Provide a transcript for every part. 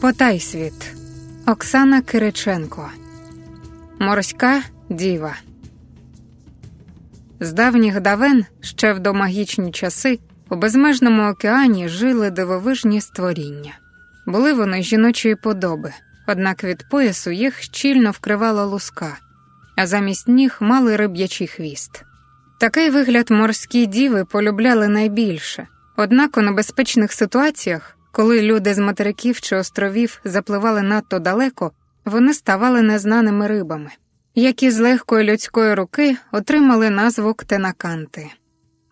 Потайсвіт Оксана Кириченко Морська діва. З давніх давен, ще в домагічні часи, у безмежному океані жили дивовижні створіння. Були вони жіночої подоби, однак від поясу їх щільно вкривала луска, а замість ніг мали риб'ячий хвіст. Такий вигляд морські діви полюбляли найбільше, однак у небезпечних ситуаціях, коли люди з материків чи островів запливали надто далеко, вони ставали незнаними рибами, які з легкої людської руки отримали назву ктенаканти.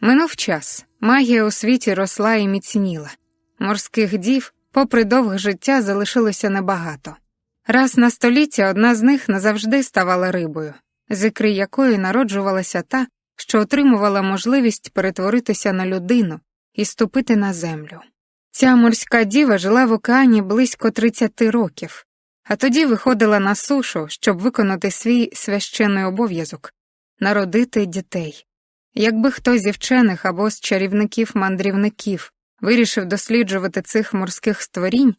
Минув час, магія у світі росла і міцніла. Морських дів, попри довге життя, залишилося небагато. Раз на століття одна з них назавжди ставала рибою, з ікри якої народжувалася та, що отримувала можливість перетворитися на людину і ступити на землю. Ця морська діва жила в океані близько 30 років, а тоді виходила на сушу, щоб виконати свій священний обов'язок народити дітей. Якби хтось зі вчених або з чарівників-мандрівників вирішив досліджувати цих морських створінь,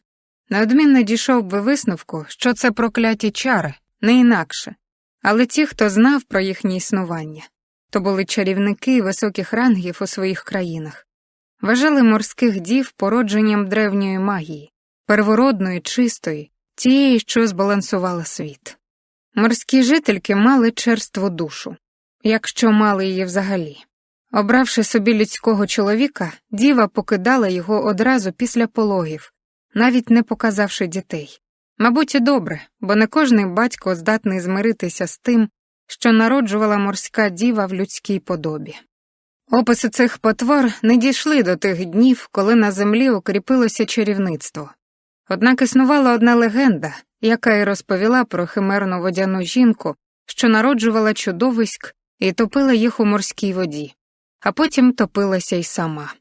неодмінно дійшов би висновку, що це прокляті чари, не інакше, але ті, хто знав про їхнє існування, то були чарівники високих рангів у своїх країнах, вважали морських дів породженням древньої магії, первородної, чистої, тієї, що збалансувала світ. Морські жительки мали черству душу, якщо мали її взагалі. Обравши собі людського чоловіка, діва покидала його одразу після пологів, навіть не показавши дітей. Мабуть, і добре, бо не кожний батько здатний змиритися з тим, що народжувала морська діва в людській подобі. Описи цих потвор не дійшли до тих днів, коли на землі укріпилося чарівництво. Однак існувала одна легенда, яка й розповіла про химерну водяну жінку, що народжувала чудовиськ і топила їх у морській воді, а потім топилася й сама.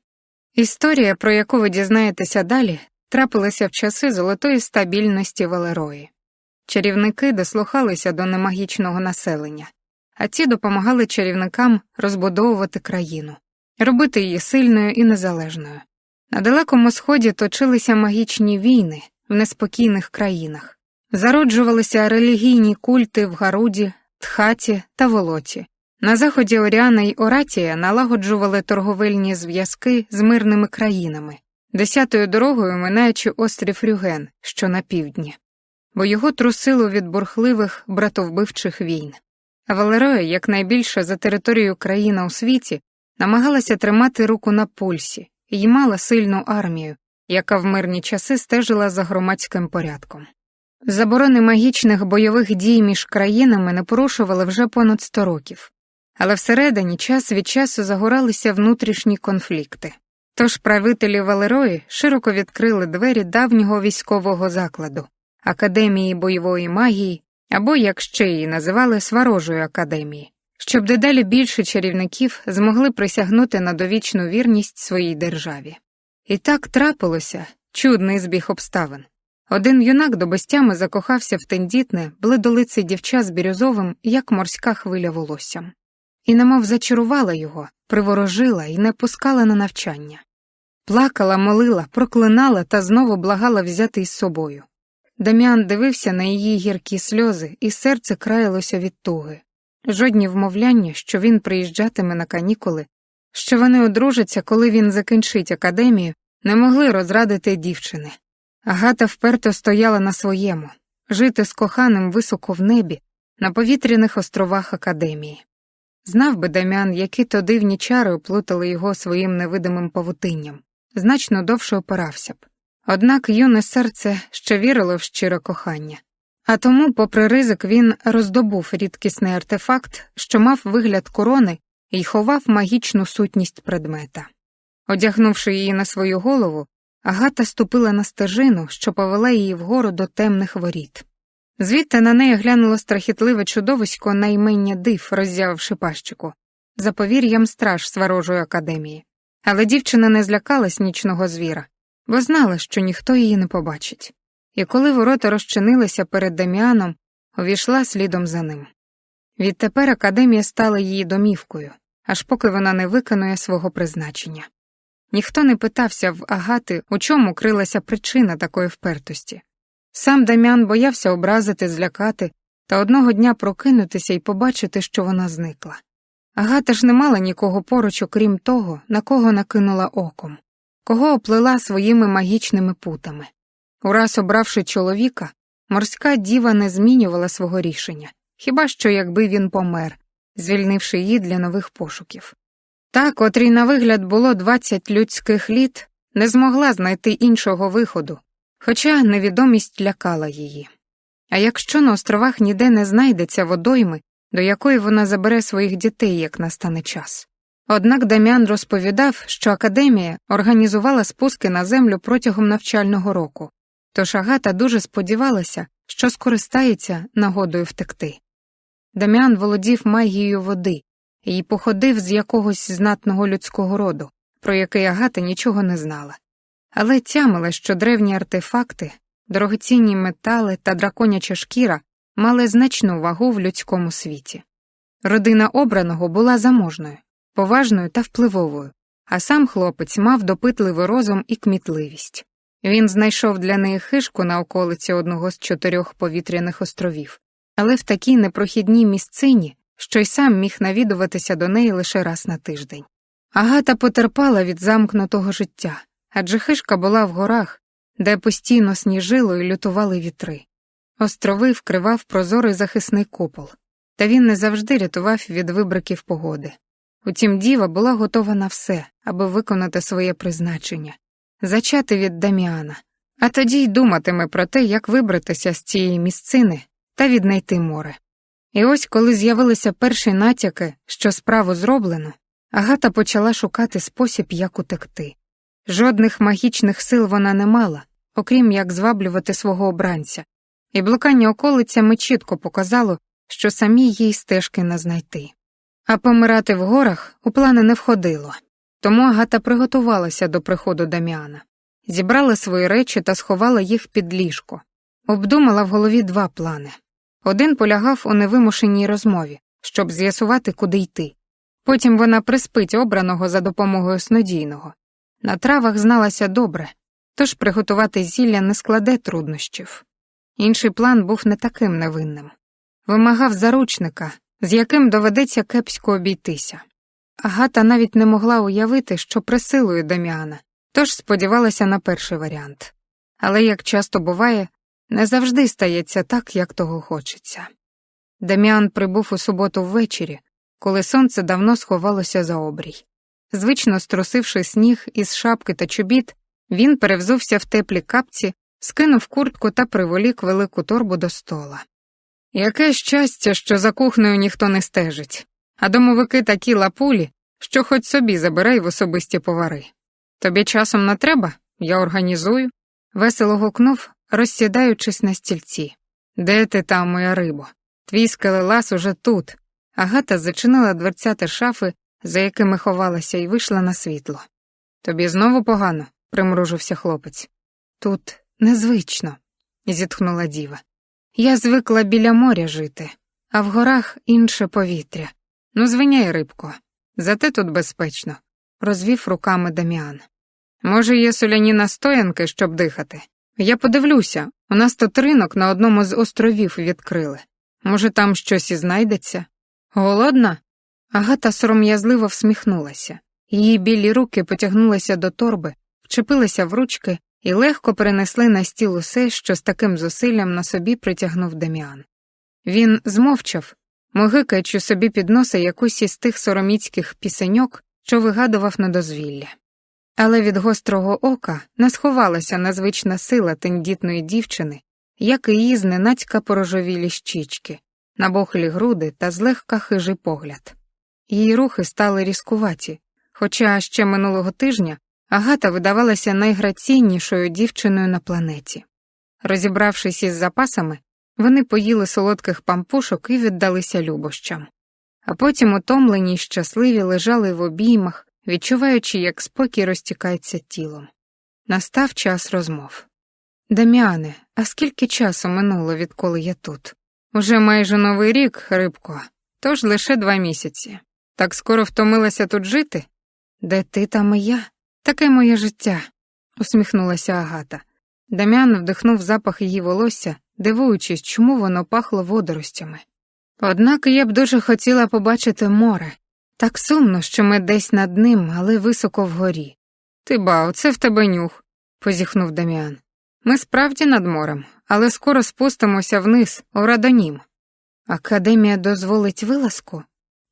Історія, про яку ви дізнаєтеся далі, трапилася в часи золотої стабільності Валерої. Чарівники дослухалися до немагічного населення, а ті допомагали чарівникам розбудовувати країну, робити її сильною і незалежною. На Далекому Сході точилися магічні війни в неспокійних країнах, зароджувалися релігійні культи в Гаруді, Тхаті та Волоті. На заході Оріана й Оратія налагоджували торговельні зв'язки з мирними країнами, десятою дорогою минаючи острів Рюген, що на півдні, бо його трусило від бурхливих братовбивчих війн. Валероя, як найбільша за територію країна у світі, намагалася тримати руку на пульсі і мала сильну армію, яка в мирні часи стежила за громадським порядком. Заборони магічних бойових дій між країнами не порушували вже понад 100 років, але всередині час від часу загоралися внутрішні конфлікти. Тож правителі Валерої широко відкрили двері давнього військового закладу, академії бойової магії, або, як ще її називали, Сварожої академії, щоб дедалі більше чарівників змогли присягнути на довічну вірність своїй державі. І так трапилося чудний збіг обставин. Один юнак до безтями закохався в тендітне, бледолице дівча з бірюзовим, як морська хвиля волоссям. І немов зачарувала його, приворожила і не пускала на навчання. Плакала, молила, проклинала та знову благала взяти із собою. Дам'ян дивився на її гіркі сльози, і серце краялося від туги. Жодні вмовляння, що він приїжджатиме на канікули, що вони одружаться, коли він закінчить академію, не могли розрадити дівчини. Агата вперто стояла на своєму жити з коханим високо в небі, на повітряних островах академії. Знав би Дам'ян, які то дивні чари оплутали його своїм невидимим павутинням, значно довше опирався б. Однак юне серце ще вірило в щире кохання. А тому, попри ризик, він роздобув рідкісний артефакт, що мав вигляд корони і ховав магічну сутність предмета. Одягнувши її на свою голову, Агата ступила на стежину, що повела її вгору до темних воріт. Звідти на неї глянуло страхітливе чудовисько на імення див, роззявивши пащику, за повір'ям страж сварожої академії. Але дівчина не злякалась нічного звіра, бо знала, що ніхто її не побачить. І коли ворота розчинилися перед Даміаном, увійшла слідом за ним. Відтепер академія стала її домівкою, аж поки вона не виконує свого призначення. Ніхто не питався в Агати, у чому крилася причина такої впертості. Сам Дам'ян боявся образити, злякати та одного дня прокинутися і побачити, що вона зникла. Агата ж не мала нікого поруч, окрім того, на кого накинула оком, кого оплела своїми магічними путами. Ураз обравши чоловіка, морська діва не змінювала свого рішення, хіба що якби він помер, звільнивши її для нових пошуків. Та, котрій на вигляд було двадцять людських літ, не змогла знайти іншого виходу, хоча невідомість лякала її. А якщо на островах ніде не знайдеться водойми, до якої вона забере своїх дітей, як настане час. Однак Дам'ян розповідав, що академія організувала спуски на землю протягом навчального року, тож Агата дуже сподівалася, що скористається нагодою втекти. Дам'ян володів магією води і походив з якогось знатного людського роду, про який Агата нічого не знала. Але тямила, що древні артефакти, дорогоцінні метали та драконяча шкіра мали значну вагу в людському світі. Родина обраного була заможною, поважною та впливовою, а сам хлопець мав допитливий розум і кмітливість. Він знайшов для неї хишку на околиці одного з чотирьох повітряних островів, але в такій непрохідній місцині, що й сам міг навідуватися до неї лише раз на тиждень. Агата потерпала від замкнутого життя, адже хишка була в горах, де постійно сніжило і лютували вітри. Острови вкривав прозорий захисний купол, та він не завжди рятував від вибриків погоди. Утім, діва була готова на все, аби виконати своє призначення, зачати від Даміана, а тоді й думатиме про те, як вибратися з цієї місцини та віднайти море. І ось, коли з'явилися перші натяки, що справу зроблено, Агата почала шукати спосіб, як утекти. Жодних магічних сил вона не мала, окрім як зваблювати свого обранця, і блукання околицями чітко показало, що самі їй стежки не знайти. А помирати в горах у плани не входило, тому Агата приготувалася до приходу Даміана, зібрала свої речі та сховала їх під ліжко, обдумала в голові два плани. Один полягав у невимушеній розмові, щоб з'ясувати, куди йти. Потім вона приспить обраного за допомогою снодійного. На травах зналася добре, тож приготувати зілля не складе труднощів. Інший план був не таким невинним. Вимагав заручника, з яким доведеться кепсько обійтися. Агата навіть не могла уявити, що присилує Даміана, тож сподівалася на перший варіант. Але, як часто буває, не завжди стається так, як того хочеться. Даміан прибув у суботу ввечері, коли сонце давно сховалося за обрій. Звично струсивши сніг із шапки та чобіт, він перевзувся в теплі капці, скинув куртку та приволік велику торбу до стола. Яке щастя, що за кухнею ніхто не стежить, а домовики такі лапулі, що хоч собі забирай в особисті повари. Тобі часом не треба, я організую, весело гукнув, розсідаючись на стільці. Де ти там, моя рибо? Твій скелелас уже тут. Агата зачинила дверцята шафи, за якими ховалася, і вийшла на світло. Тобі знову погано, примружився хлопець. Тут незвично, зітхнула діва. Я звикла біля моря жити, а в горах інше повітря. Ну, звиняй, рибко, зате тут безпечно, розвів руками Даміан. Може, є соляні настоянки, щоб дихати? Я подивлюся, у нас тут ринок на одному з островів відкрили. Може, там щось і знайдеться? Голодна? Агата сором'язливо всміхнулася. Її білі руки потягнулися до торби, вчепилися в ручки і легко перенесли на стіл усе, що з таким зусиллям на собі притягнув Деміан. Він змовчав, могикаючи собі під носа якусь із тих сороміцьких пісеньок, що вигадував на дозвілля. Але від гострого ока не сховалася незвична сила тендітної дівчини, як і її зненацька порожовілі щічки, набохлі груди та злегка хижий погляд. Її рухи стали різкуваті, хоча ще минулого тижня Агата видавалася найграційнішою дівчиною на планеті. Розібравшись із запасами, вони поїли солодких пампушок і віддалися любощам. А потім, утомлені й щасливі, лежали в обіймах, відчуваючи, як спокій розтікається тілом. Настав час розмов. Дам'яне, а скільки часу минуло, відколи я тут? Уже майже новий рік, рибко, тож лише два місяці. Так скоро втомилася тут жити? Де ти там і я? Таке моє життя, усміхнулася Агата. Дам'ян вдихнув запах її волосся, дивуючись, чому воно пахло водоростями. Однак я б дуже хотіла побачити море. Так сумно, що ми десь над ним, але високо вгорі. Ти ба, оце в тебе нюх, позіхнув Дам'ян. Ми справді над морем, але скоро спустимося вниз, у Радонім. Академія дозволить вилазку?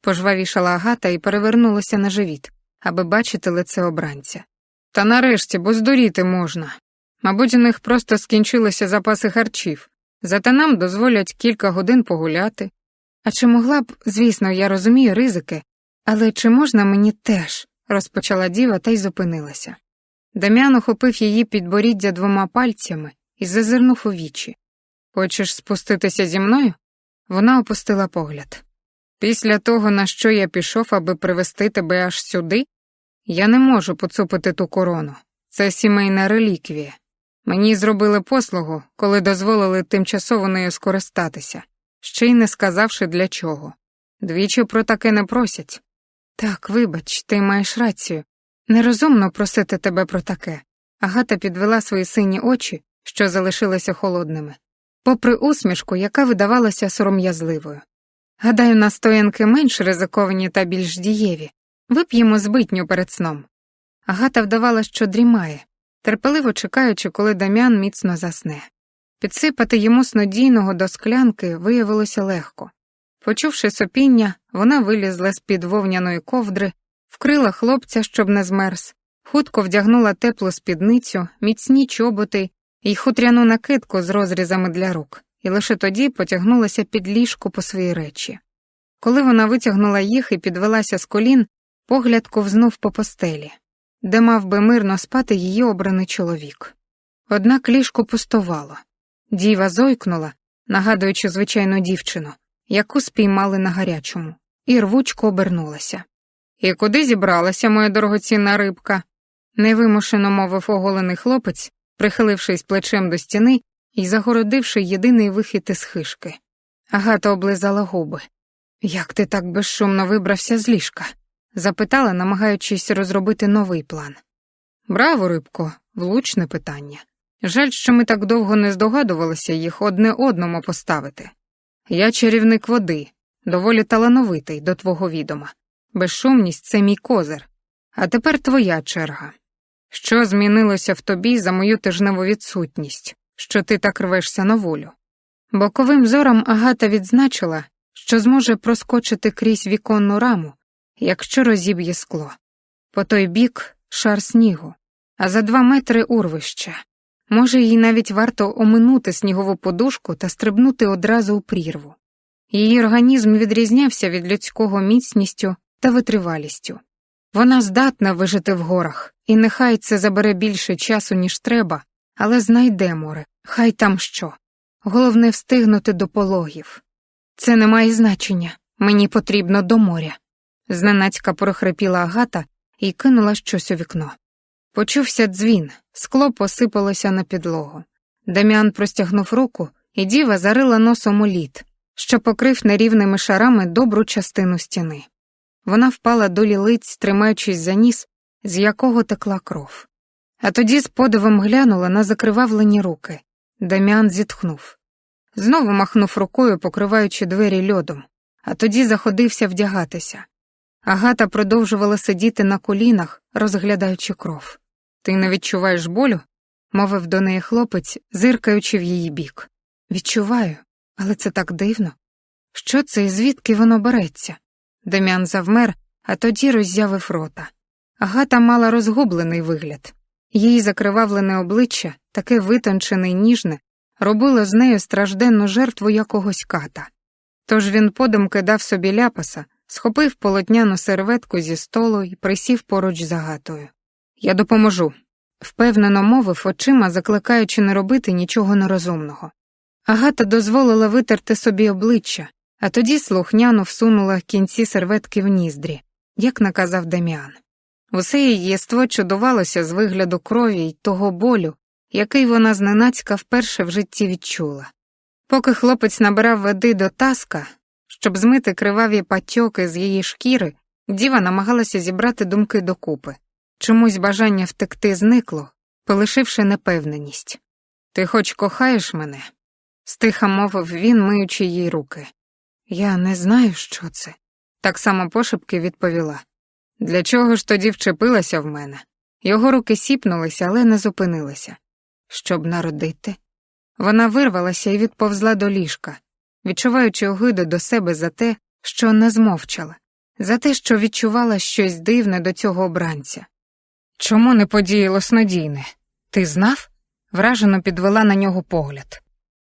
пожвавішала Агата і перевернулася на живіт, аби бачити лице обранця. Та нарешті, бо здуріти можна. Мабуть, у них просто скінчилися запаси харчів, зате нам дозволять кілька годин погуляти. А чи могла б, звісно, я розумію ризики, але чи можна мені теж? розпочала діва та й зупинилася. Дам'ян охопив її підборіддя двома пальцями і зазирнув у вічі. Хочеш спуститися зі мною? Вона опустила погляд. Після того, на що я пішов, аби привести тебе аж сюди, я не можу поцупити ту корону. Це сімейна реліквія. Мені зробили послугу, коли дозволили тимчасово нею скористатися, ще й не сказавши для чого. Двічі про таке не просять. Так, вибач, ти маєш рацію. Нерозумно просити тебе про таке. Агата підвела свої сині очі, що залишилися холодними, попри усмішку, яка видавалася сором'язливою. Гадаю, настоянки менш ризиковані та більш дієві. Вип'ємо збитню перед сном. Агата вдавала, що дрімає, терпеливо чекаючи, коли Дам'ян міцно засне. Підсипати йому снодійного до склянки виявилося легко. Почувши сопіння, вона вилізла з під вовняної ковдри, вкрила хлопця, щоб не змерз, хутко вдягнула теплу спідницю, міцні чоботи і хутряну накидку з розрізами для рук, і лише тоді потягнулася під ліжку по свої речі. Коли вона витягнула їх і підвелася з колін, погляд ковзнув по постелі, де мав би мирно спати її обраний чоловік. Однак ліжко пустувало. Діва зойкнула, нагадуючи звичайну дівчину, яку спіймали на гарячому, і рвучко обернулася. І куди зібралася моя дорогоцінна рибка? невимушено мовив оголений хлопець, прихилившись плечем до стіни і загородивши єдиний вихід із хишки. Агата облизала губи. Як ти так безшумно вибрався з ліжка? Запитала, намагаючись розробити новий план. Браво, рибко, влучне питання. Жаль, що ми так довго не здогадувалися їх одне одному поставити. Я чарівник води, доволі талановитий до твого відома. Безшумність це мій козир. А тепер твоя черга. Що змінилося в тобі за мою тижневу відсутність, що ти так рвешся на волю? Боковим зором Агата відзначила, що зможе проскочити крізь віконну раму, якщо розіб'є скло. По той бік шар снігу, а за два метри урвище. Може, їй навіть варто оминути снігову подушку та стрибнути одразу у прірву. Її організм відрізнявся від людського міцністю та витривалістю. Вона здатна вижити в горах, і нехай це забере більше часу, ніж треба, але знайде море, хай там що. Головне встигнути до пологів. Це не має значення, мені потрібно до моря. Зненацька прохрипіла Агата і кинула щось у вікно. Почувся дзвін, скло посипалося на підлогу. Дам'ян простягнув руку, і діва зарила носом у лід, що покрив нерівними шарами добру частину стіни. Вона впала до лілиць, тримаючись за ніс, з якого текла кров. А тоді з подивом глянула на закривавлені руки. Дам'ян зітхнув. Знову махнув рукою, покриваючи двері льодом, а тоді заходився вдягатися. Агата продовжувала сидіти на колінах, розглядаючи кров. Ти не відчуваєш болю? мовив до неї хлопець, зиркаючи в її бік. Відчуваю, але це так дивно. Що це і звідки воно береться? Дем'ян завмер, а тоді роззявив рота. Агата мала розгублений вигляд. Її закривавлене обличчя, таке витончене й ніжне, робило з нею стражденну жертву якогось ката. Тож він подумки дав собі ляпаса, схопив полотняну серветку зі столу і присів поруч з Агатою. Я допоможу, впевнено мовив очима, закликаючи не робити нічого нерозумного. Агата дозволила витерти собі обличчя, а тоді слухняно всунула кінці серветки в ніздрі, як наказав Деміан. Усе її єство чудувалося з вигляду крові й того болю, який вона зненацька вперше в житті відчула. Поки хлопець набирав води до таска, щоб змити криваві патьоки з її шкіри, діва намагалася зібрати думки докупи. Чомусь бажання втекти зникло, полишивши непевненість. Ти хоч кохаєш мене? стиха мовив він, миючи їй руки. Я не знаю, що це, так само пошепки відповіла. Для чого ж тоді вчепилася в мене? Його руки сіпнулися, але не зупинилися. Щоб народити. Вона вирвалася і відповзла до ліжка, відчуваючи огиду до себе за те, що не змовчала, за те, що відчувала щось дивне до цього обранця. Чому не подіяло снодійне? Ти знав? вражено підвела на нього погляд.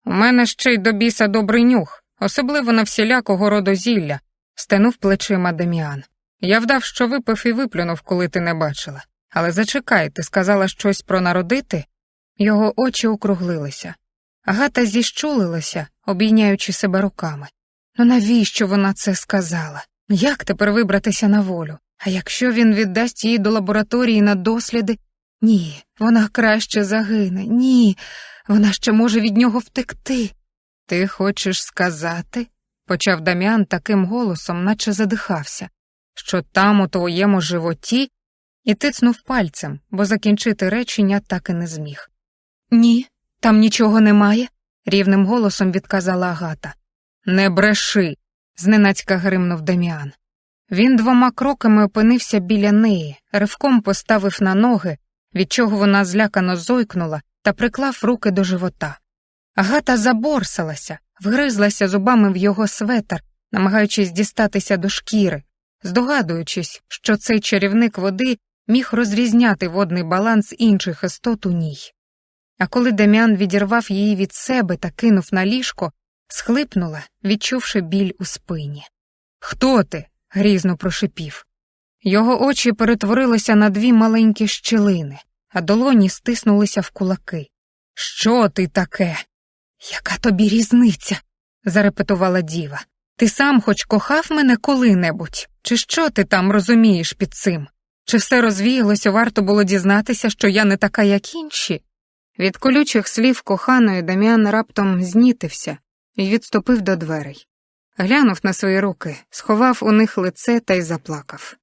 У мене ще й до біса добрий нюх, особливо на всілякого роду зілля, стенув плечима Деміан. Я вдав, що випив і виплюнув, коли ти не бачила. Але зачекай, ти сказала щось про народити? Його очі округлилися. Агата зіщулилася, обійняючи себе руками. Ну навіщо вона це сказала? Як тепер вибратися на волю? А якщо він віддасть її до лабораторії на досліди? Ні, вона краще загине. Ні, вона ще може від нього втекти. Ти хочеш сказати, почав Дам'ян таким голосом, наче задихався, що там у твоєму животі, і тицнув пальцем, бо закінчити речення так і не зміг. Ні, там нічого немає, рівним голосом відказала Агата. Не бреши, зненацька гримнув Деміан. Він двома кроками опинився біля неї, ривком поставив на ноги, від чого вона злякано зойкнула та приклав руки до живота. Агата заборсалася, вгризлася зубами в його светр, намагаючись дістатися до шкіри, здогадуючись, що цей чарівник води міг розрізняти водний баланс інших істот у ній. А коли Дем'ян відірвав її від себе та кинув на ліжко, схлипнула, відчувши біль у спині. Хто ти? грізно прошипів. Його очі перетворилися на дві маленькі щілини, а долоні стиснулися в кулаки. Що ти таке? Яка тобі різниця? зарепетувала діва. Ти сам хоч кохав мене коли-небудь? Чи що ти там розумієш під цим? Чи все розвіялося, варто було дізнатися, що я не така, як інші? Від колючих слів коханої Дам'ян раптом знітився і відступив до дверей. Глянув на свої руки, сховав у них лице та й заплакав.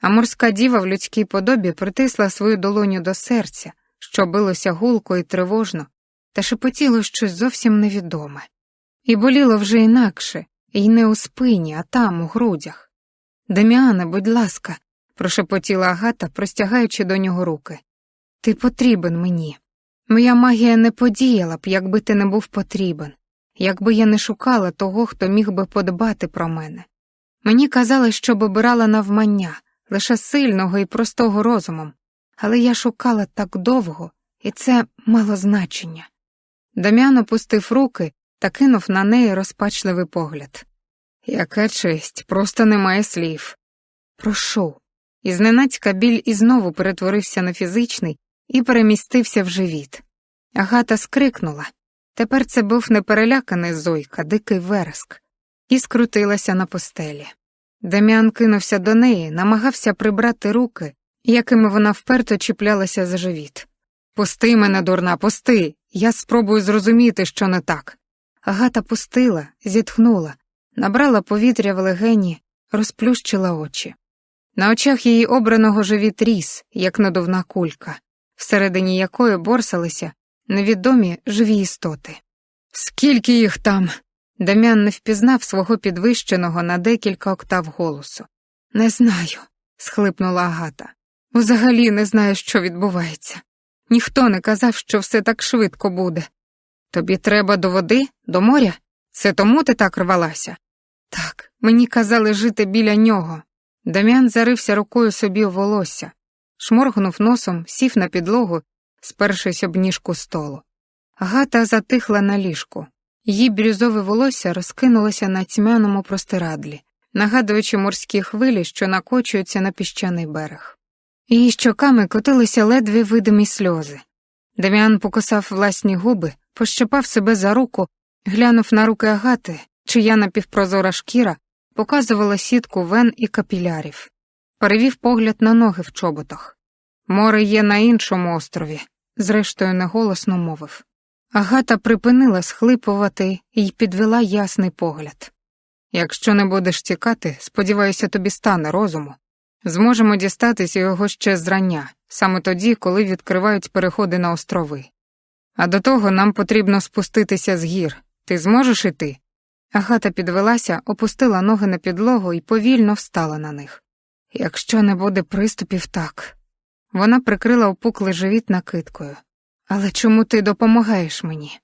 А морська діва в людській подобі притисла свою долоню до серця, що билося гулко і тривожно, та шепотіло щось зовсім невідоме. І боліло вже інакше, і не у спині, а там, у грудях. Деміане, будь ласка, прошепотіла Агата, простягаючи до нього руки. Ти потрібен мені. Моя магія не подіяла б, якби ти не був потрібен, якби я не шукала того, хто міг би подбати про мене. Мені казали, щоб обирала навмання, лише сильного і простого розумом, але я шукала так довго, і це мало значення. Дам'ян опустив руки та кинув на неї розпачливий погляд. Яка честь, просто немає слів. Прошу. І зненацька біль і знову перетворився на фізичний і перемістився в живіт. Агата скрикнула. Тепер це був не переляканий зойка, дикий вереск, і скрутилася на постелі. Дем'ян кинувся до неї, намагався прибрати руки, якими вона вперто чіплялася за живіт. Пусти мене, дурна, пусти. Я спробую зрозуміти, що не так. Агата пустила, зітхнула, набрала повітря в легені, розплющила очі. На очах її обраного живіт ріс, як надувна кулька, всередині якої борсалися невідомі живі істоти. Скільки їх там? Дам'ян не впізнав свого підвищеного на декілька октав голосу. Не знаю, схлипнула Агата. Взагалі не знаю, що відбувається. Ніхто не казав, що все так швидко буде. Тобі треба до води, до моря? Це тому ти так рвалася? Так, мені казали жити біля нього. Дам'ян зарився рукою собі у волосся, шморгнув носом, сів на підлогу, спершись об ніжку столу. Гата затихла на ліжку. Її бірюзове волосся розкинулося на тьмяному простирадлі, нагадуючи морські хвилі, що накочуються на піщаний берег. Її щоками котилися ледві видимі сльози. Дем'ян покусав власні губи, пощипав себе за руку, глянув на руки агати, чия напівпрозора шкіра показувала сітку вен і капілярів, перевів погляд на ноги в чоботах. Море є на іншому острові, зрештою неголосно мовив. Агата припинила схлипувати і підвела ясний погляд. Якщо не будеш тікати, сподіваюся, тобі стане розуму. Зможемо дістатися його ще зрання, саме тоді, коли відкривають переходи на острови. А до того нам потрібно спуститися з гір. Ти зможеш іти? Агата підвелася, опустила ноги на підлогу і повільно встала на них. Якщо не буде приступів, так. Вона прикрила опуклий живіт накидкою. Але чому ти допомагаєш мені?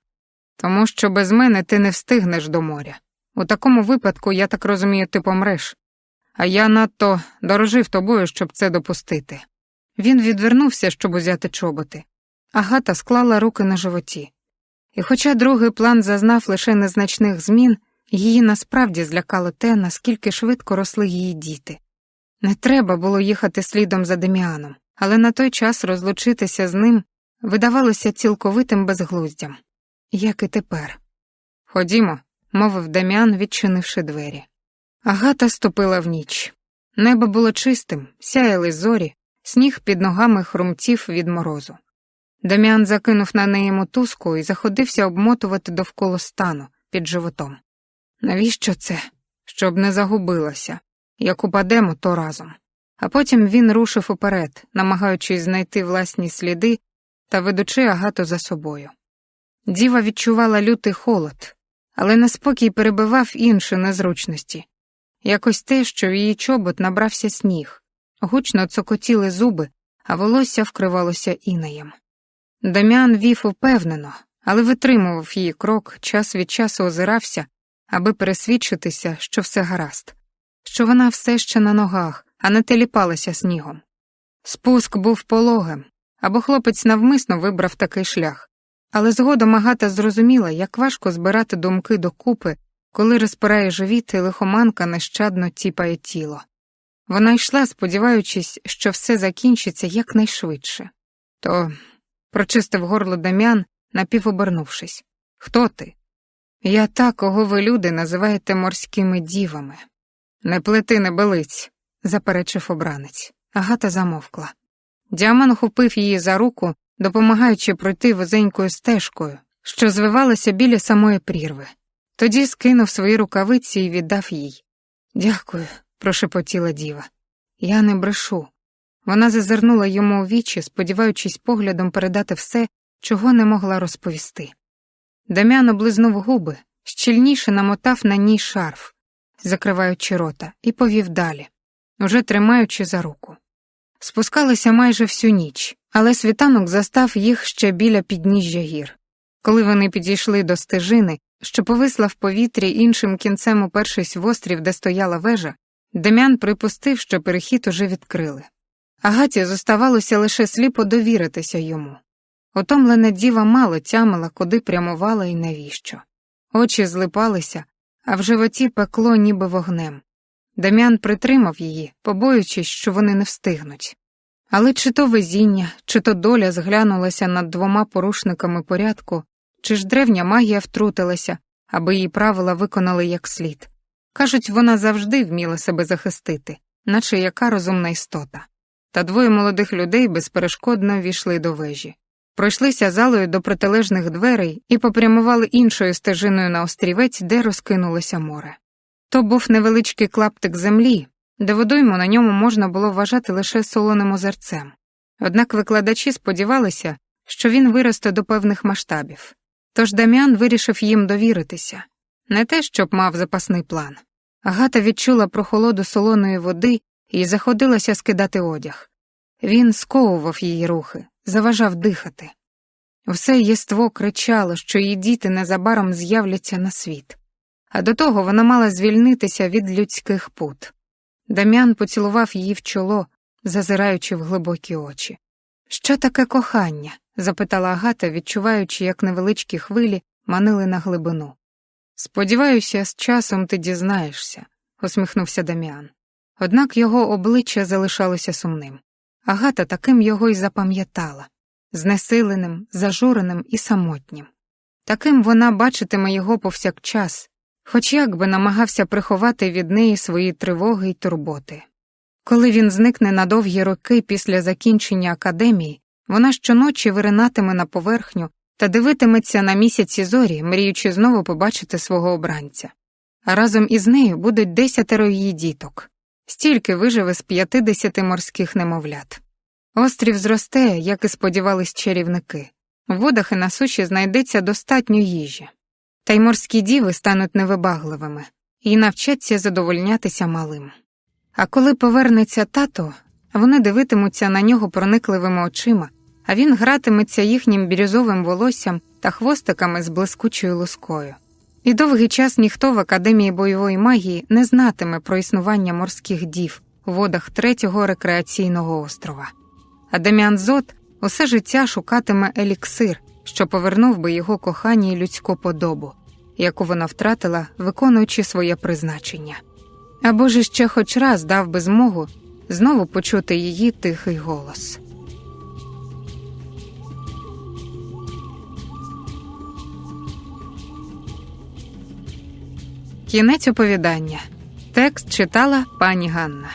Тому що без мене ти не встигнеш до моря. У такому випадку, я так розумію, ти помреш. А я надто дорожив тобою, щоб це допустити. Він відвернувся, щоб узяти чоботи. Агата склала руки на животі. І хоча другий план зазнав лише незначних змін, її насправді злякало те, наскільки швидко росли її діти. Не треба було їхати слідом за Деміаном, але на той час розлучитися з ним видавалося цілковитим безглуздям, як і тепер. Ходімо, мовив Деміан, відчинивши двері. Агата ступила в ніч. Небо було чистим, сяяли зорі, сніг під ногами хрумтів від морозу. Дем'ян закинув на неї мотузку і заходився обмотувати довкола стану під животом. Навіщо це? Щоб не загубилася. Як упадемо, то разом. А потім він рушив уперед, намагаючись знайти власні сліди та ведучи агату за собою. Діва відчувала лютий холод, але неспокій перебивав інші незручності. Якось те, що в її чобот набрався сніг, гучно цокотіли зуби, а волосся вкривалося інеєм. Дам'ян вів упевнено, але витримував її крок, час від часу озирався, аби пересвідчитися, що все гаразд, що вона все ще на ногах, а не теліпалася снігом. Спуск був пологим, або хлопець навмисно вибрав такий шлях, але згодом Агата зрозуміла, як важко збирати думки докупи, коли розпирає живіт і лихоманка нещадно тіпає тіло. Вона йшла, сподіваючись, що все закінчиться якнайшвидше. То прочистив горло Дам'ян, напівобернувшись. Хто ти? Я та, кого ви люди називаєте морськими дівами. Не плети, не белиць, заперечив обранець. Агата замовкла. Діаман хопив її за руку, допомагаючи пройти вузенькою стежкою, що звивалася біля самої прірви. Тоді скинув свої рукавиці і віддав їй. Дякую, прошепотіла діва. Я не брешу. Вона зазирнула йому у вічі, сподіваючись поглядом передати все, чого не могла розповісти. Дам'ян облизнув губи, щільніше намотав на ній шарф, закриваючи рота, і повів далі, уже тримаючи за руку. Спускалися майже всю ніч, але світанок застав їх ще біля підніжжя гір. Коли вони підійшли до стежини, що повисла в повітрі іншим кінцем упершись в острів, де стояла вежа, Дем'ян припустив, що перехід уже відкрили. Агаті зоставалося лише сліпо довіритися йому. Отомлена діва мало тямила, куди прямувала і навіщо. Очі злипалися, а в животі пекло ніби вогнем. Дам'ян притримав її, побоюючись, що вони не встигнуть. Але чи то везіння, чи то доля зглянулася над двома порушниками порядку, чи ж древня магія втрутилася, аби її правила виконали як слід. Кажуть, вона завжди вміла себе захистити, наче яка розумна істота. Та двоє молодих людей безперешкодно війшли до вежі. Пройшлися залою до протилежних дверей і попрямували іншою стежиною на острівець, де розкинулося море. То був невеличкий клаптик землі, де водойму на ньому можна було вважати лише солоним озерцем. Однак викладачі сподівалися, що він виросте до певних масштабів. Тож Дам'ян вирішив їм довіритися, не те, щоб мав запасний план. Агата відчула прохолоду солоної води і заходилася скидати одяг. Він сковував її рухи, заважав дихати. Все єство кричало, що її діти незабаром з'являться на світ, а до того вона мала звільнитися від людських пут. Дам'ян поцілував її в чоло, зазираючи в глибокі очі. Що таке кохання? запитала Агата, відчуваючи, як невеличкі хвилі манили на глибину. Сподіваюся, з часом ти дізнаєшся, усміхнувся Дам'ян. Однак його обличчя залишалося сумним. Агата таким його й запам'ятала знесиленим, зажуреним і самотнім. Таким вона бачитиме його повсякчас, хоч як би намагався приховати від неї свої тривоги й турботи. Коли він зникне на довгі роки після закінчення академії, вона щоночі виринатиме на поверхню та дивитиметься на місяці зорі, мріючи знову побачити свого обранця. А разом із нею будуть десятеро її діток, стільки виживе з п'ятидесяти морських немовлят. Острів зросте, як і сподівались чарівники. В водах і на суші знайдеться достатньо їжі. Та й морські діви стануть невибагливими і навчаться задовольнятися малим. А коли повернеться тато, вони дивитимуться на нього проникливими очима, а він гратиметься їхнім бірюзовим волоссям та хвостиками з блискучою лускою. І довгий час ніхто в Академії бойової магії не знатиме про існування морських дів у водах третього рекреаційного острова. А Дем'ян Зот усе життя шукатиме еліксир, що повернув би його коханій людську подобу, яку вона втратила, виконуючи своє призначення. Або ж ще хоч раз дав би змогу знову почути її тихий голос. Кінець оповідання. Текст читала пані Ганна.